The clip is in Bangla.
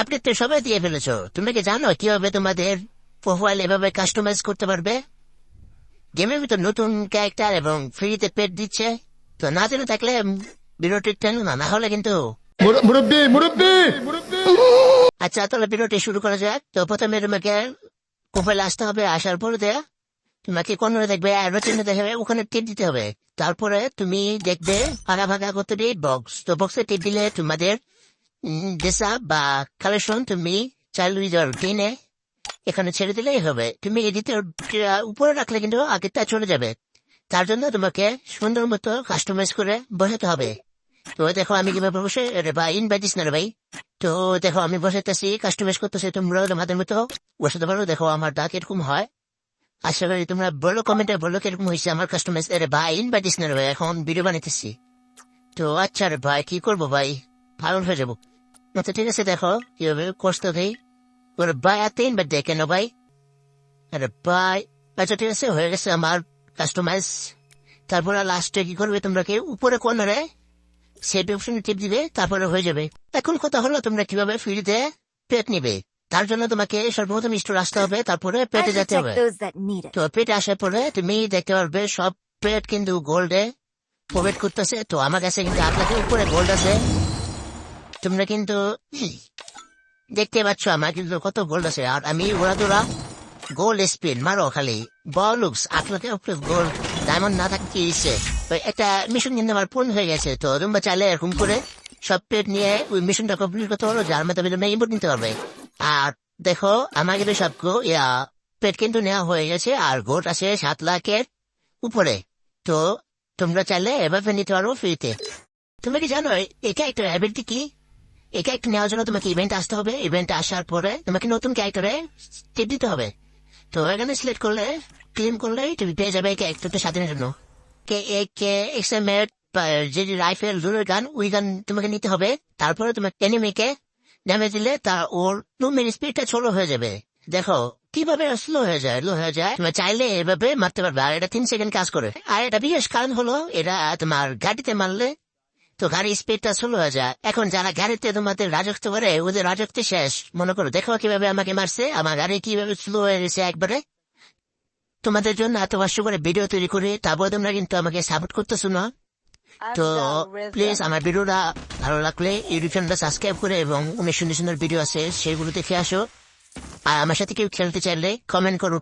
আপডেট তো সবাই দিয়ে ফেলেছো। তুমি কি জানো কীভাবে তোমাদের প্রোফাইল এভাবে কাস্টমাইজ করতে পারবে? গেমের ভিতর নতুন ক্যারেক্টার এবং ফ্রিতে পেট দিচ্ছে। তো না জেনে থাকলে বিরতির টেনো না না হলে কিন্তু আচ্ছা তাহলে বিরতি শুরু করা যাক। তো প্রথমে তোমাকে প্রোফাইল আসতে হবে আসার পরে দেয়া তোমাকে কোন দেখবে? অ্যাডভার্টাইজমেন্ট দেখাবে ওখানে টিপ দিতে হবে। তারপরে তুমি দেখবে ফাঁকা ফাঁকা করতে বক্স তো বক্সে টিপ দিলে তোমাদের ডেসা বা কালেকশন তুমি চাইল্ড উইজার টেনে এখানে ছেড়ে দিলেই হবে। তুমি এডিতে উপরে রাখলে কিন্তু আগেরটা চলে যাবে। তার জন্য তোমাকে সুন্দর মতো কাস্টমাইজ করে বসাতে হবে। তো দেখো আমি কীভাবে বসে রে ভাই ইনভাইটিস না রে ভাই। তো দেখো আমি বসাতেছি কাস্টমাইজ করতেছি, তোমরা তোমাদের মতো বসাতে পারো। দেখো আমার ডাক এরকম হয়। আশা করি তোমরা বলো কমেন্টে বলো কীরকম হয়েছে আমার কাস্টমাইজ রে ভাই ইনভাইটিস না রে ভাই, এখন ভিডিও বানাইতেছি। তো আচ্ছা রে ভাই, কি করব ভাই? পাগল হয়ে যাব। আচ্ছা ঠিক আছে দেখো কীভাবে কষ্ট দেই। ওরে ভাই আর তিনবার দেয় কেন ভাই আরে ভাই আচ্ছা ঠিক আছে হয়ে গেছে আমার কাস্টমাইজ তারপরে লাস্টে কি করবে তোমরা কি উপরে কর্নারে সেট অপশনে টিপ দিবে তারপরে হয়ে যাবে। এখন কথা হলো তোমরা কীভাবে ফ্রিতে পেট নিবে? তার জন্য তোমাকে সর্বপ্রথম স্টোর আসতে হবে তারপরে পেটে যেতে হবে. তো পেটে আসার পরে তুমি দেখতে পারবে সব পেট কিন্তু গোল্ডে প্রবেট করতেছে। তো আমার কাছে কিন্তু আপনাকে উপরে গোল্ড আছে। তোমরা কিন্তু দেখতে পাচ্ছ আমার কিন্তু কত গোল্ড আছে। আর আমি ওরা তোরা গোল স্পিন মারো খালি। বলুকস আপনাকে গোল্ড ডায়মন্ড না থাকতে ইচ্ছে তো একটা মিশন কিন্তু আমার পূর্ণ হয়ে গেছে। তো তোমরা চাইলে এরকম করে সব পেট নিয়ে ওই মিশনটা কমপ্লিট করতে পারো যার মধ্যে তোমরা ইম্পোর্ট নিতে পারবে। আর দেখো আমার কিন্তু সব ইয়া, পেট কিন্তু নেওয়া হয়ে গেছে আর গোট আছে সাত লাখের উপরে। তো তোমরা চাইলে এভাবে নিতে পারো ফ্রিতে তুমি কি জানো এটা একটা অ্যাবিলিটি কি? এই নেওয়ার জন্য তোমাকে ইভেন্ট আসতে হবে। আসার পরে তোমাকে নতুন টিপ দিতে হবে। তো এখানে সিলেক্ট করলে ক্লেম করলে তুমি পেয়ে যাবে জন্য। কে এ, কে, এক্স যে রাইফেল গান, ওই গান তোমাকে নিতে হবে। তারপরে তোমাকে এনিমিকে ড্যামেজ দিলে তার ওর টু মিনিট স্পিডটা ছোট হয়ে যাবে। দেখো, কীভাবে স্লো হয়ে যায়? লো হয়ে যায়, তুমি চাইলে এভাবে মারতে পারবে। আর এটা তিন সেকেন্ড কাজ করে। আর এটা বিশেষ কারণ হলো এটা তোমার গাড়িতে মারলে তো গাড়ির স্পিডটা স্লো হয়ে যায়। এখন যারা গাড়িতে তোমাদের রাজত্ব করে ওদের রাজত্ব শেষ। মনে করো দেখো কীভাবে আমাকে মারছে। আমার গাড়ি কীভাবে স্লো হয়ে গেছে একবারে। তোমাদের জন্য এত কষ্ট করে ভিডিও তৈরি করে তারপর তোমরা কিন্তু আমাকে সাপোর্ট করতেছো না। তো প্লিজ আমার ভিডিওটা ভালো লাগলে ইউটিউব চ্যানেলটা সাবস্ক্রাইব করে এবং অনেক সুন্দর সুন্দর ভিডিও আছে সেগুলো দেখে আসো। আর আমার সাথে কেউ খেলতে চাইলে কমেন্ট করো।